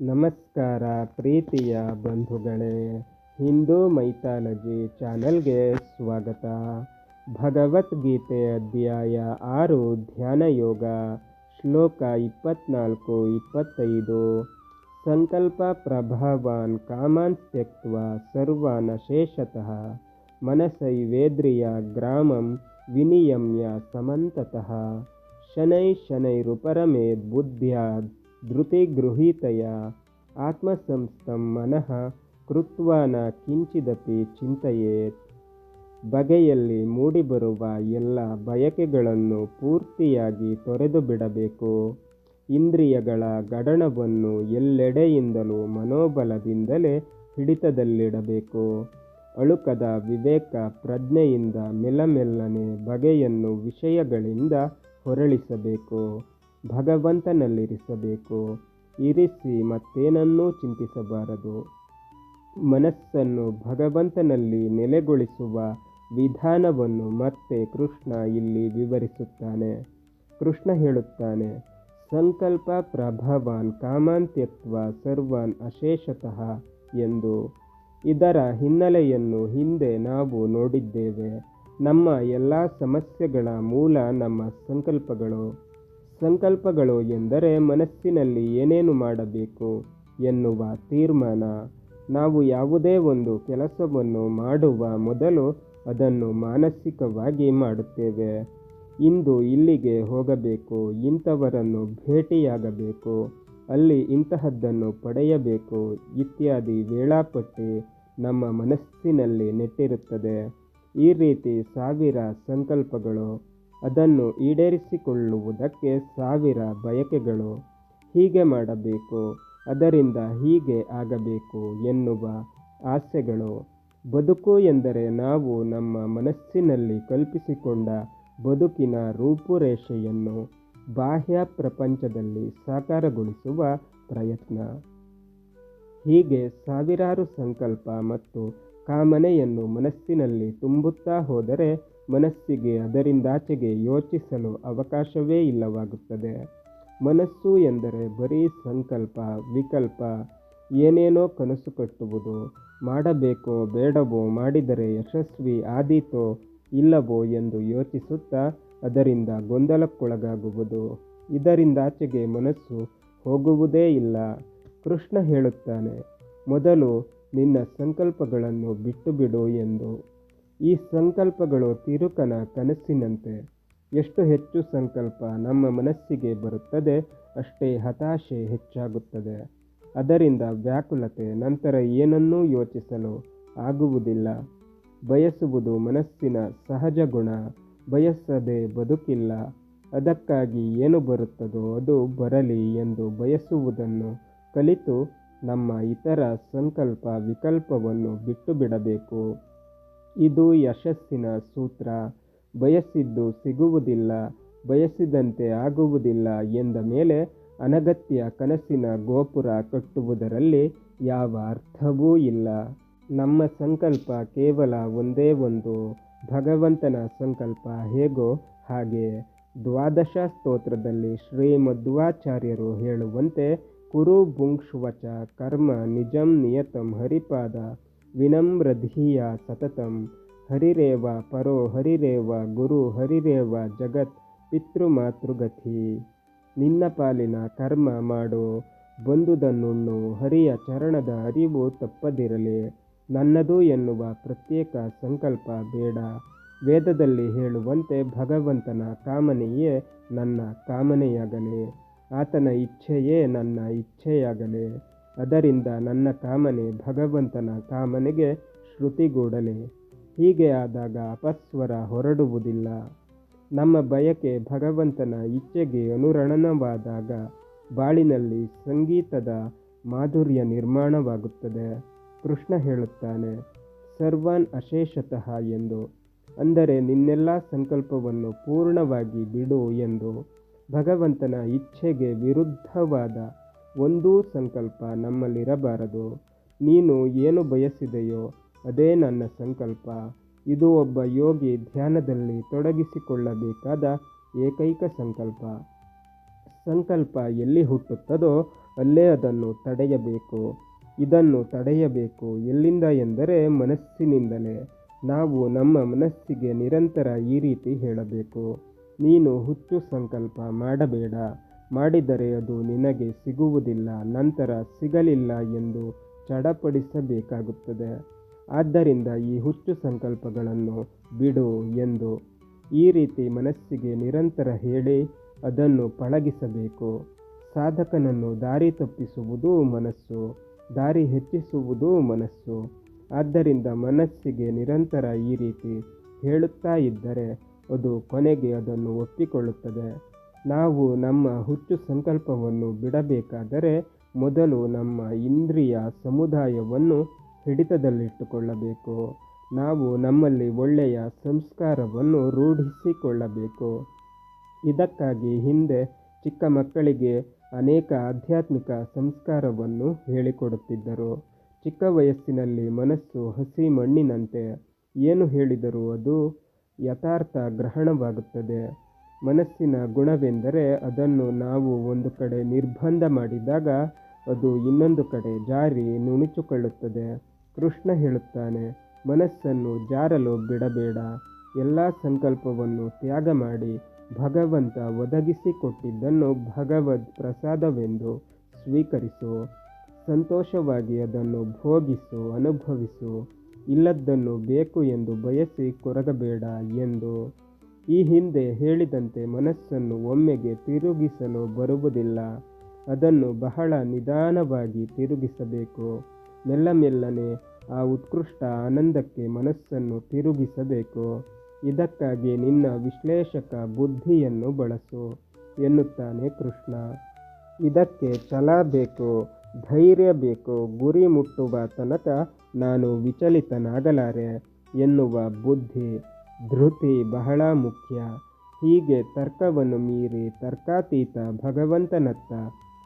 ನಮಸ್ಕಾರ ಪ್ರೀತಿಯ ಬಂಧುಗಳೇ, ಹಿಂದೂ ಮೈಥಾಲಜಿ ಚಾನೆಲ್ಗೆ ಸ್ವಾಗತ. ಭಗವದ್ಗೀತೆ ಅಧ್ಯಾಯ ಆರು ಧ್ಯಾನ ಯೋಗ ಶ್ಲೋಕ ಇಪ್ಪತ್ನಾಲ್ಕು, ಇಪ್ಪತ್ತೈದು. ಸಂಕಲ್ಪ ಪ್ರಭಾವಾನ್ ಕಾಮಾನ್ ತ್ಯಕ್ತ್ವ ಸರ್ವಾನ್ ಅಶೇಷತಃ ಮನಸೈವೇದ್ರಿಯ ಗ್ರಾಮಂ ವಿನಿಯಮ್ಯ ಸಮಂತತಃ. ಶನೈ ಶನೈರುಪರಮೇದ್ ಧೃತಿಗೃಹೀತಯ ಆತ್ಮಸಂಸ್ಥಂ ಮನಃ ಕೃತ್ವಾನ ಕಿಂಚಿದಪಿ ಚಿಂತೆಯೇತ್. ಬಗೆಯಲ್ಲಿ ಮೂಡಿಬರುವ ಎಲ್ಲ ಬಯಕೆಗಳನ್ನು ಪೂರ್ತಿಯಾಗಿ ತೊರೆದು ಬಿಡಬೇಕು. ಇಂದ್ರಿಯಗಳ ಗಡಣವನ್ನು ಎಲ್ಲೆಡೆಯಿಂದಲೂ ಮನೋಬಲದಿಂದಲೇ ಹಿಡಿತದಲ್ಲಿಡಬೇಕು. ಅಳುಕದ ವಿವೇಕ ಪ್ರಜ್ಞೆಯಿಂದ ಮೆಲ್ಲಮೆಲ್ಲನೆ ಬಗೆಯನ್ನು ವಿಷಯಗಳಿಂದ ಹೊರಳಿಸಬೇಕು. ಭಗವಂತನಲ್ಲಿರಿಸಬೇಕು. ಇರಿಸಿ ಮತ್ತೇನನ್ನೂ ಚಿಂತಿಸಬಾರದು. ಮನಸ್ಸನ್ನು ಭಗವಂತನಲ್ಲಿ ನೆಲೆಗೊಳಿಸುವ ವಿಧಾನವನ್ನು ಮತ್ತೆ ಕೃಷ್ಣ ಇಲ್ಲಿ ವಿವರಿಸುತ್ತಾನೆ. ಕೃಷ್ಣ ಹೇಳುತ್ತಾನೆ, ಸಂಕಲ್ಪ ಪ್ರಭಾವಾನ್ ಕಾಮಾಂತ್ಯತ್ವ ಸರ್ವಾನ್ ಅಶೇಷತಃ ಎಂದು. ಇದರ ಹಿನ್ನೆಲೆಯನ್ನು ಹಿಂದೆ ನಾವು ನೋಡಿದ್ದೇವೆ. ನಮ್ಮ ಎಲ್ಲ ಸಮಸ್ಯೆಗಳ ಮೂಲ ನಮ್ಮ ಸಂಕಲ್ಪಗಳು. ಸಂಕಲ್ಪಗಳು ಎಂದರೆ ಮನಸ್ಸಿನಲ್ಲಿ ಏನೇನು ಮಾಡಬೇಕು ಎನ್ನುವ ತೀರ್ಮಾನ. ನಾವು ಯಾವುದೇ ಒಂದು ಕೆಲಸವನ್ನು ಮಾಡುವ ಮೊದಲು ಅದನ್ನು ಮಾನಸಿಕವಾಗಿ ಮಾಡುತ್ತೇವೆ. ಇಂದು ಇಲ್ಲಿಗೆ ಹೋಗಬೇಕು, ಇಂಥವರನ್ನು ಭೇಟಿಯಾಗಬೇಕು, ಅಲ್ಲಿ ಇಂತಹದ್ದನ್ನು ಪಡೆಯಬೇಕು ಇತ್ಯಾದಿ ವೇಳಾಪಟ್ಟಿ ನಮ್ಮ ಮನಸ್ಸಿನಲ್ಲಿ ನೆಟ್ಟಿರುತ್ತದೆ. ಈ ರೀತಿ ಸಾವಿರ ಸಂಕಲ್ಪಗಳು ಅದನ್ನು ಈಡೇರಿಸಿಕೊಳ್ಳುವುದಕ್ಕೆ ಸಾವಿರ ಬಯಕೆಗಳು. ಹೀಗೆ ಮಾಡಬೇಕು, ಅದರಿಂದ ಹೀಗೆ ಆಗಬೇಕು ಎನ್ನುವ ಆಸೆಗಳು. ಬದುಕು ಎಂದರೆ ನಾವು ನಮ್ಮ ಮನಸ್ಸಿನಲ್ಲಿ ಕಲ್ಪಿಸಿಕೊಂಡ ಬದುಕಿನ ರೂಪುರೇಷೆಯನ್ನು ಬಾಹ್ಯ ಪ್ರಪಂಚದಲ್ಲಿ ಸಾಕಾರಗೊಳಿಸುವ ಪ್ರಯತ್ನ. ಹೀಗೆ ಸಾವಿರಾರು ಸಂಕಲ್ಪ ಮತ್ತು ಕಾಮನೆಯನ್ನು ಮನಸ್ಸಿನಲ್ಲಿ ತುಂಬುತ್ತಾ ಹೋದರೆ ಮನಸ್ಸಿಗೆ ಅದರಿಂದಾಚೆಗೆ ಯೋಚಿಸಲು ಅವಕಾಶವೇ ಇಲ್ಲವಾಗುತ್ತದೆ. ಮನಸ್ಸು ಎಂದರೆ ಬರೀ ಸಂಕಲ್ಪ, ವಿಕಲ್ಪ, ಏನೇನೋ ಕನಸು ಕಟ್ಟುವುದು. ಮಾಡಬೇಕೋ, ಬೇಡವೋ, ಮಾಡಿದರೆ ಯಶಸ್ವಿ, ಆದೀತೋ, ಇಲ್ಲವೋ ಎಂದು ಯೋಚಿಸುತ್ತಾ ಅದರಿಂದ ಗೊಂದಲಕ್ಕೊಳಗಾಗುವುದು. ಇದರಿಂದಾಚೆಗೆ ಮನಸ್ಸು ಹೋಗುವುದೇ ಇಲ್ಲ. ಕೃಷ್ಣ ಹೇಳುತ್ತಾನೆ, ಮೊದಲು ನಿನ್ನ ಸಂಕಲ್ಪಗಳನ್ನು ಬಿಟ್ಟು ಬಿಡು ಎಂದು. ಈ ಸಂಕಲ್ಪಗಳು ತಿರುಕನ ಕನಸಿನಂತೆ. ಎಷ್ಟು ಹೆಚ್ಚು ಸಂಕಲ್ಪ ನಮ್ಮ ಮನಸ್ಸಿಗೆ ಬರುತ್ತದೆ, ಅಷ್ಟೇ ಹತಾಶೆ ಹೆಚ್ಚಾಗುತ್ತದೆ. ಅದರಿಂದ ವ್ಯಾಕುಲತೆ ನಂತರ ಏನನ್ನೂ ಯೋಚಿಸಲು ಆಗುವುದಿಲ್ಲ. ಬಯಸುವುದು ಮನಸ್ಸಿನ ಸಹಜ ಗುಣ, ಬಯಸದೆ ಬದುಕಿಲ್ಲ. ಅದಕ್ಕಾಗಿ ಏನು ಬರುತ್ತದೋ ಅದು ಬರಲಿ ಎಂದು ಬಯಸುವುದನ್ನು ಕಲಿತು ನಮ್ಮ ಇತರ ಸಂಕಲ್ಪ ವಿಕಲ್ಪವನ್ನು ಬಿಟ್ಟು ಬಿಡಬೇಕು ಇದು ಯಶಸ್ಸಿನ ಸೂತ್ರ. ಬಯಸಿದ್ದು ಸಿಗುವುದಿಲ್ಲ, ಬಯಸಿದಂತೆ ಆಗುವುದಿಲ್ಲ ಎಂದ ಮೇಲೆ ಅನಗತ್ಯ ಕನಸಿನ ಗೋಪುರ ಕಟ್ಟುವುದರಲ್ಲಿ ಯಾವ ಅರ್ಥವೂ ಇಲ್ಲ. ನಮ್ಮ ಸಂಕಲ್ಪ ಕೇವಲ ಒಂದೇ ಒಂದು, ಭಗವಂತನ ಸಂಕಲ್ಪ ಹೇಗೋ ಹಾಗೆ. ದ್ವಾದಶ ಸ್ತೋತ್ರದಲ್ಲಿ ಶ್ರೀ ಮಧ್ವಾಚಾರ್ಯರು ಹೇಳುವಂತೆ, ಕುರು ಭುಂಕ್ಷ್ವಚ ಕರ್ಮ ನಿಜಂ ನಿಯತಂ ಹರಿಪಾದ. ವಿನಮ್ರಧೀಯ ಸತತಂ. ಹರಿರೇವ ಪರೋ ಹರಿರೇವ ಗುರು ಹರಿರೇವ ಜಗತ್ ಪಿತೃಮಾತೃಗತಿ. ನಿನ್ನ ಪಾಲಿನ ಕರ್ಮ ಮಾಡೋ. ಬಂದುದನ್ನುಣ್ಣು ಹರಿಯ ಚರಣದ ಅರಿವು ತಪ್ಪದಿರಲಿ. ನನ್ನದು ಎನ್ನುವ ಪ್ರತ್ಯೇಕ ಸಂಕಲ್ಪ ಬೇಡ. ವೇದದಲ್ಲಿ ಹೇಳುವಂತೆ ಭಗವಂತನ ಕಾಮನೆಯೇ ನನ್ನ ಕಾಮನೆಯಾಗಲಿ. ಆತನ ಇಚ್ಛೆಯೇ ನನ್ನ ಇಚ್ಛೆಯಾಗಲಿ. ಅದರಿಂದ ನನ್ನ ಕಾಮನೆ ಭಗವಂತನ ಕಾಮನೆಗೆ ಶ್ರುತಿಗೂಡಲೆ. ಹೀಗೆ ಆದಾಗ ಅಪಸ್ವರ ಹೊರಡುವುದಿಲ್ಲ. ನಮ್ಮ ಬಯಕೆ ಭಗವಂತನ ಇಚ್ಛೆಗೆ ಅನುರಣನವಾದಾಗ ಬಾಳಿನಲ್ಲಿ ಸಂಗೀತದ ಮಾಧುರ್ಯ ನಿರ್ಮಾಣವಾಗುತ್ತದೆ. ಕೃಷ್ಣ ಹೇಳುತ್ತಾನೆ, ಸರ್ವಾನ್ ಅಶೇಷತಃ ಎಂದು. ಅಂದರೆ, ನಿನ್ನೆಲ್ಲ ಸಂಕಲ್ಪವನ್ನು ಪೂರ್ಣವಾಗಿ ಬಿಡು ಎಂದು. ಭಗವಂತನ ಇಚ್ಛೆಗೆ ವಿರುದ್ಧವಾದ ಒಂದೂ ಸಂಕಲ್ಪ ನಮ್ಮಲ್ಲಿರಬಾರದು. ನೀನು ಏನು ಬಯಸಿದೆಯೋ ಅದೇ ನನ್ನ ಸಂಕಲ್ಪ. ಇದು ಒಬ್ಬ ಯೋಗಿ ಧ್ಯಾನದಲ್ಲಿ ತೊಡಗಿಸಿಕೊಳ್ಳಬೇಕಾದ ಏಕೈಕ ಸಂಕಲ್ಪ. ಸಂಕಲ್ಪ ಎಲ್ಲಿ ಹುಟ್ಟುತ್ತದೋ ಅಲ್ಲೇ ಅದನ್ನು ತಡೆಯಬೇಕು. ಇದನ್ನು ತಡೆಯಬೇಕು ಎಲ್ಲಿಂದ ಎಂದರೆ ಮನಸ್ಸಿನಿಂದಲೇ. ನಾವು ನಮ್ಮ ಮನಸ್ಸಿಗೆ ನಿರಂತರ ಈ ರೀತಿ ಹೇಳಬೇಕು. ನೀನು ಹುಚ್ಚು ಸಂಕಲ್ಪ ಮಾಡಬೇಡ. ಮಾಡಿದರೆ ಅದು ನಿನಗೆ ಸಿಗುವುದಿಲ್ಲ, ನಂತರ ಸಿಗಲಿಲ್ಲ ಎಂದು ಚಡಪಡಿಸಬೇಕಾಗುತ್ತದೆ. ಆದ್ದರಿಂದ ಈ ಹುಚ್ಚು ಸಂಕಲ್ಪಗಳನ್ನು ಬಿಡು ಎಂದು ಈ ರೀತಿ ಮನಸ್ಸಿಗೆ ನಿರಂತರ ಹೇಳಿ ಅದನ್ನು ಪಳಗಿಸಬೇಕು. ಸಾಧಕನನ್ನು ದಾರಿ ತಪ್ಪಿಸುವುದು ಮನಸ್ಸು, ದಾರಿ ಹೆಚ್ಚಿಸುವುದು ಮನಸ್ಸು. ಆದ್ದರಿಂದ ಮನಸ್ಸಿಗೆ ನಿರಂತರ ಈ ರೀತಿ ಹೇಳುತ್ತಾ ಇದ್ದರೆ ಅದು ಕೊನೆಗೆ ಅದನ್ನು ಒಪ್ಪಿಕೊಳ್ಳುತ್ತದೆ. ನಾವು ನಮ್ಮ ಹುಚ್ಚು ಸಂಕಲ್ಪವನ್ನು ಬಿಡಬೇಕಾದರೆ ಮೊದಲು ನಮ್ಮ ಇಂದ್ರಿಯ ಸಮುದಾಯವನ್ನು ಹಿಡಿತದಲ್ಲಿಟ್ಟುಕೊಳ್ಳಬೇಕು. ನಾವು ನಮ್ಮಲ್ಲಿ ಒಳ್ಳೆಯ ಸಂಸ್ಕಾರವನ್ನು ರೂಢಿಸಿಕೊಳ್ಳಬೇಕು. ಇದಕ್ಕಾಗಿ ಹಿಂದೆ ಚಿಕ್ಕ ಮಕ್ಕಳಿಗೆ ಅನೇಕ ಆಧ್ಯಾತ್ಮಿಕ ಸಂಸ್ಕಾರವನ್ನು ಹೇಳಿಕೊಡುತ್ತಿದ್ದರು. ಚಿಕ್ಕ ವಯಸ್ಸಿನಲ್ಲಿ ಮನಸ್ಸು ಹಸಿ ಮಣ್ಣಿನಂತೆ. ಏನು ಹೇಳಿದರೂ ಅದು ಯಥಾರ್ಥ ಗ್ರಹಣವಾಗುತ್ತದೆ. ಮನಸ್ಸಿನ ಗುಣವೆಂದರೆ ಅದನ್ನು ನಾವು ಒಂದು ಕಡೆ ನಿರ್ಬಂಧ ಮಾಡಿದಾಗ ಅದು ಇನ್ನೊಂದು ಕಡೆ ಜಾರಿ ನುಣುಚುಕೊಳ್ಳುತ್ತದೆ. ಕೃಷ್ಣ ಹೇಳುತ್ತಾನೆ, ಮನಸ್ಸನ್ನು ಜಾರಲು ಬಿಡಬೇಡ. ಎಲ್ಲ ಸಂಕಲ್ಪವನ್ನು ತ್ಯಾಗ ಮಾಡಿ ಭಗವಂತ ಒದಗಿಸಿಕೊಟ್ಟಿದ್ದನ್ನು ಭಗವದ್ ಪ್ರಸಾದವೆಂದು ಸ್ವೀಕರಿಸು. ಸಂತೋಷವಾಗಿ ಅದನ್ನು ಭೋಗಿಸು, ಅನುಭವಿಸು. ಇಲ್ಲದ್ದನ್ನು ಬೇಕು ಎಂದು ಬಯಸಿ ಕೊರಗಬೇಡ ಎಂದು ಈ ಹಿಂದೆ ಹೇಳಿದಂತೆ ಮನಸ್ಸನ್ನು ಒಮ್ಮೆಗೆ ತಿರುಗಿಸಲು ಬರುವುದಿಲ್ಲ. ಅದನ್ನು ಬಹಳ ನಿಧಾನವಾಗಿ ತಿರುಗಿಸಬೇಕು. ಮೆಲ್ಲ ಮೆಲ್ಲನೆ ಆ ಉತ್ಕೃಷ್ಟ ಆನಂದಕ್ಕೆ ಮನಸ್ಸನ್ನು ತಿರುಗಿಸಬೇಕು. ಇದಕ್ಕಾಗಿ ನಿನ್ನ ವಿಶ್ಲೇಷಕ ಬುದ್ಧಿಯನ್ನು ಬಳಸು, ಎನ್ನುತ್ತಾನೆ ಕೃಷ್ಣ. ಇದಕ್ಕೆ ಛಲ ಬೇಕು, ಧೈರ್ಯ ಬೇಕು, ಗುರಿ ಮುಟ್ಟುವ ತನಕ ನಾನು ವಿಚಲಿತನಾಗಲಾರೆ ಎನ್ನುವ ಬುದ್ಧಿ. ಧೃತಿ ಬಹಳ ಮುಖ್ಯ. ಹೀಗೆ ತರ್ಕವನ್ನು ಮೀರಿ ತರ್ಕಾತೀತ ಭಗವಂತನತ್ತ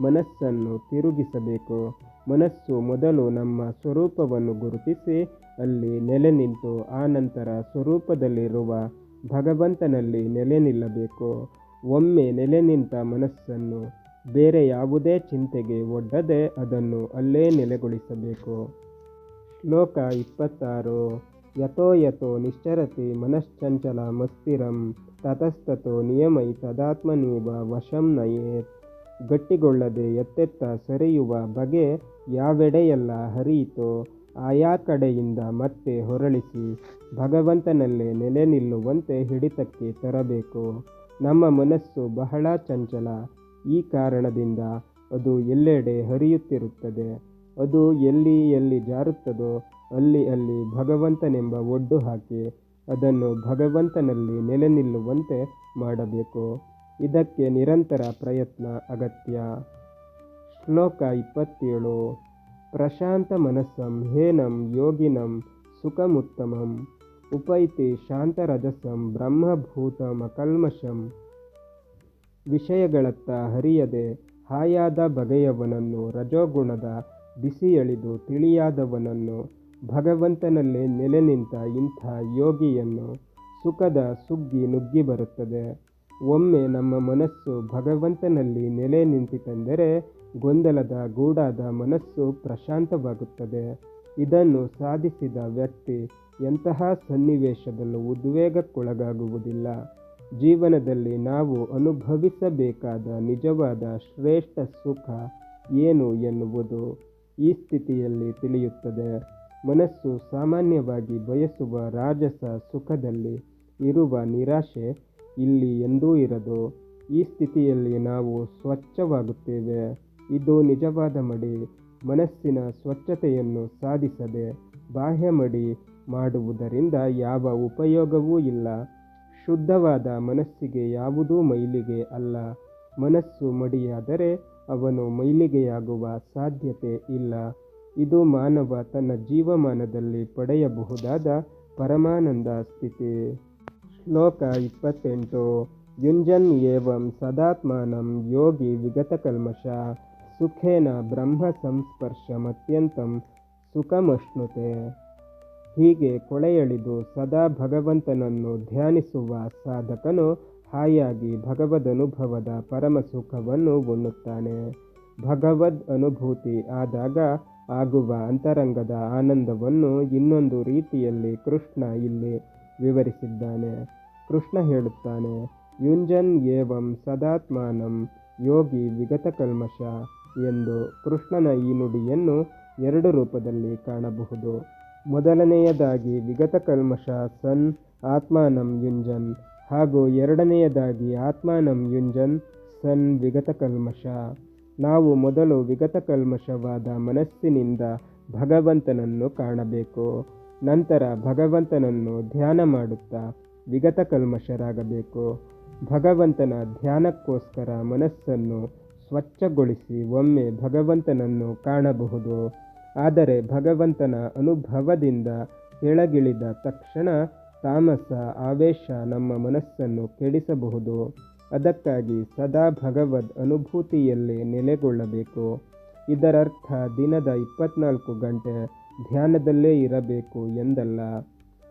ಮನಸ್ಸನ್ನು ತಿರುಗಿಸಬೇಕು. ಮನಸ್ಸು ಮೊದಲು ನಮ್ಮ ಸ್ವರೂಪವನ್ನು ಗುರುತಿಸಿ, ಅಲ್ಲಿ ನೆಲೆ ನಿಂತು ಆನಂತರ ಸ್ವರೂಪದಲ್ಲಿರುವ ಭಗವಂತನಲ್ಲಿ ನೆಲೆ ನಿಲ್ಲಬೇಕು. ಒಮ್ಮೆ ನೆಲೆ ನಿಂತ ಮನಸ್ಸನ್ನು ಬೇರೆ ಯಾವುದೇ ಚಿಂತೆಗೆ ಒಡ್ಡದೆ ಅದನ್ನು ಅಲ್ಲೇ ನೆಲೆಗೊಳಿಸಬೇಕು. ಶ್ಲೋಕ ಇಪ್ಪತ್ತಾರು. ಯಥೋ ಯಥೋ ನಿಶ್ಚರತಿ ಮನಶ್ಚಂಚಲ ಮಸ್ಥಿರಂ ತತಸ್ತತೋ ನಿಯಮೈ ತದಾತ್ಮನೀವ ವಶಂ ನಯೇತ್ ಗಟ್ಟಿಗೊಳ್ಳದೆ ಎತ್ತೆತ್ತ ಸರಿಯುವ ಬಗೆ ಯಾವೆಡೆಯೆಲ್ಲ ಹರಿಯಿತೋ ಆಯಾ ಕಡೆಯಿಂದ ಮತ್ತೆ ಹೊರಳಿಸಿ, ಭಗವಂತನಲ್ಲೇ ನೆಲೆ ನಿಲ್ಲುವಂತೆ ಹಿಡಿತಕ್ಕೆ ತರಬೇಕು। ನಮ್ಮ ಮನಸ್ಸು ಬಹಳ ಚಂಚಲ, ಈ ಕಾರಣದಿಂದ ಅದು ಎಲ್ಲೆಡೆ ಹರಿಯುತ್ತಿರುತ್ತದೆ। ಅದು ಎಲ್ಲಿ ಎಲ್ಲಿ ಜಾರುತ್ತದೋ ಅಲ್ಲಿ ಅಲ್ಲಿ ಭಗವಂತನೆಂಬ ಒಡ್ಡು ಹಾಕಿ ಅದನ್ನು ಭಗವಂತನಲ್ಲಿ ನೆಲೆ ನಿಲ್ಲುವಂತೆ ಮಾಡಬೇಕು. ಇದಕ್ಕೆ ನಿರಂತರ ಪ್ರಯತ್ನ ಅಗತ್ಯ. ಶ್ಲೋಕ ಇಪ್ಪತ್ತೇಳು. ಪ್ರಶಾಂತ ಮನಸ್ಸಂ ಹೇನಂ ಯೋಗಿನಂ ಸುಖಮುತ್ತಮಂ ಉಪೈತಿ ಶಾಂತರಜಸಂ ಬ್ರಹ್ಮಭೂತಮಕಲ್ಮಷಂ ವಿಷಯಗಳತ್ತ ಹರಿಯದೆ ಹಾಯಾದ ಬಗೆಯವನನ್ನು ರಜೋಗುಣದ ಬಿಸಿ ಎಳೆದು ತಿಳಿಯಾದವನನ್ನು ಭಗವಂತನಲ್ಲೇ ನೆಲೆ ನಿಂತ ಇಂಥ ಯೋಗಿಯನ್ನು ಸುಖದ ಸುಗ್ಗಿ ನುಗ್ಗಿ ಬರುತ್ತದೆ. ಒಮ್ಮೆ ನಮ್ಮ ಮನಸ್ಸು ಭಗವಂತನಲ್ಲಿ ನೆಲೆ ನಿಂತಿತೆಂದರೆ ಗೊಂದಲದ ಗೂಡಾದ ಮನಸ್ಸು ಪ್ರಶಾಂತವಾಗುತ್ತದೆ. ಇದನ್ನು ಸಾಧಿಸಿದ ವ್ಯಕ್ತಿ ಎಂತಹ ಸನ್ನಿವೇಶದಲ್ಲೂ ಉದ್ವೇಗಕ್ಕೊಳಗಾಗುವುದಿಲ್ಲ. ಜೀವನದಲ್ಲಿ ನಾವು ಅನುಭವಿಸಬೇಕಾದ ನಿಜವಾದ ಶ್ರೇಷ್ಠ ಸುಖ ಏನು ಎನ್ನುವುದು ಈ ಸ್ಥಿತಿಯಲ್ಲಿ ತಿಳಿಯುತ್ತದೆ. ಮನಸ್ಸು ಸಾಮಾನ್ಯವಾಗಿ ಬಯಸುವ ರಾಜಸ ಸುಖದಲ್ಲಿ ಇರುವ ನಿರಾಶೆ ಇಲ್ಲಿ ಎಂದೂ ಇರದು. ಈ ಸ್ಥಿತಿಯಲ್ಲಿ ನಾವು ಸ್ವಚ್ಛವಾಗುತ್ತೇವೆ. ಇದು ನಿಜವಾದ ಮಡಿ. ಮನಸ್ಸಿನ ಸ್ವಚ್ಛತೆಯನ್ನು ಸಾಧಿಸದೆ ಬಾಹ್ಯ ಮಡಿ ಮಾಡುವುದರಿಂದ ಯಾವ ಉಪಯೋಗವೂ ಇಲ್ಲ. ಶುದ್ಧವಾದ ಮನಸ್ಸಿಗೆ ಯಾವುದೂ ಮೈಲಿಗೆ ಅಲ್ಲ. ಮನಸ್ಸು ಮಡಿಯಾದರೆ ಅವನು ಮೈಲಿಗೆಯಾಗುವ ಸಾಧ್ಯತೆ ಇಲ್ಲ. ಇದು ಮಾನವ ತನ್ನ ಜೀವಮಾನದಲ್ಲಿ ಪಡೆಯಬಹುದಾದ ಪರಮಾನಂದ ಸ್ಥಿತಿ. ಶ್ಲೋಕ ಇಪ್ಪತ್ತೆಂಟು. ಯುಂಜನ್ ಏವಂ ಸದಾತ್ಮಾನಂ ಯೋಗಿ ವಿಗತಕಲ್ಮಷ. ಸುಖೇನ ಬ್ರಹ್ಮ ಸಂಸ್ಪರ್ಶಮತ್ಯಂತಂ ಸುಖಮಷ್ಣುತೆ ಹೀಗೆ ಕೊಳೆಯಳಿದು ಸದಾ ಭಗವಂತನನ್ನು ಧ್ಯಾನಿಸುವ ಸಾಧಕನು ಹಾಯಾಗಿ ಭಗವದನುಭವದ ಪರಮ ಸುಖವನ್ನು ಉಣ್ಣುತ್ತಾನೆ. ಭಗವದ್ ಅನುಭೂತಿ ಆದಾಗ ಆಗುವ ಅಂತರಂಗದ ಆನಂದವನ್ನು ಇನ್ನೊಂದು ರೀತಿಯಲ್ಲಿ ಕೃಷ್ಣ ಇಲ್ಲಿ ವಿವರಿಸಿದ್ದಾನೆ. ಕೃಷ್ಣ ಹೇಳುತ್ತಾನೆ, ಯುಂಜನ್ ಏವಂ ಸದಾತ್ಮಾನಂ ಯೋಗಿ ವಿಗತ ಕಲ್ಮಶ ಎಂದು ಕೃಷ್ಣನ ಈ ನುಡಿಯನ್ನು ಎರಡು ರೂಪದಲ್ಲಿ ಕಾಣಬಹುದು. ಮೊದಲನೆಯದಾಗಿ ವಿಗತ ಕಲ್ಮಶ ಸನ್, ಆತ್ಮಾನಂ ಯುಂಜನ್. ಹಾಗೂ ಎರಡನೆಯದಾಗಿ ಆತ್ಮಾನಂ ಯುಂಜನ್, ಸನ್ ವಿಗತ ಕಲ್ಮಶ ನಾವು ಮೊದಲು ವಿಗತಕಲ್ಮಶವಾದ ಮನಸ್ಸಿನಿಂದ ಭಗವಂತನನ್ನು ಕಾಣಬೇಕು. ನಂತರ ಭಗವಂತನನ್ನು ಧ್ಯಾನ ಮಾಡುತ್ತಾ ವಿಗತಕಲ್ಮಶರಾಗಬೇಕು ಭಗವಂತನ ಧ್ಯಾನಕ್ಕೋಸ್ಕರ ಮನಸ್ಸನ್ನು ಸ್ವಚ್ಛಗೊಳಿಸಿ ಒಮ್ಮೆ ಭಗವಂತನನ್ನು ಕಾಣಬಹುದು. ಆದರೆ ಭಗವಂತನ ಅನುಭವದಿಂದ ಕೆಳಗಿಳಿದ ತಕ್ಷಣ ತಾಮಸ, ಆವೇಶ ನಮ್ಮ ಮನಸ್ಸನ್ನು ಕೆಡಿಸಬಹುದು. ಅದಕ್ಕಾಗಿ ಸದಾ ಭಗವದ್ ಅನುಭೂತಿಯಲ್ಲೇ ನೆಲೆಗೊಳ್ಳಬೇಕು. ಇದರರ್ಥ ದಿನದ ಇಪ್ಪತ್ನಾಲ್ಕು ಗಂಟೆ ಧ್ಯಾನದಲ್ಲೇ ಇರಬೇಕು ಎಂದಲ್ಲ.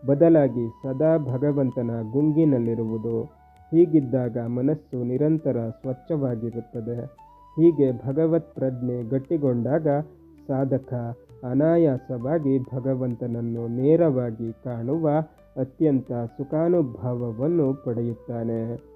ಬದಲಾಗಿ ಸದಾ ಭಗವಂತನ ಗುಂಗಿನಲ್ಲಿರುವುದು. ಹೀಗಿದ್ದಾಗ ಮನಸ್ಸು ನಿರಂತರ ಸ್ವಚ್ಛವಾಗಿರುತ್ತದೆ. ಹೀಗೆ ಭಗವತ್ ಪ್ರಜ್ಞೆ ಗಟ್ಟಿಗೊಂಡಾಗ ಸಾಧಕ ಅನಾಯಾಸವಾಗಿ ಭಗವಂತನನ್ನು ನೇರವಾಗಿ ಕಾಣುವ ಅತ್ಯಂತ ಸುಖಾನುಭವವನ್ನು ಪಡೆಯುತ್ತಾನೆ.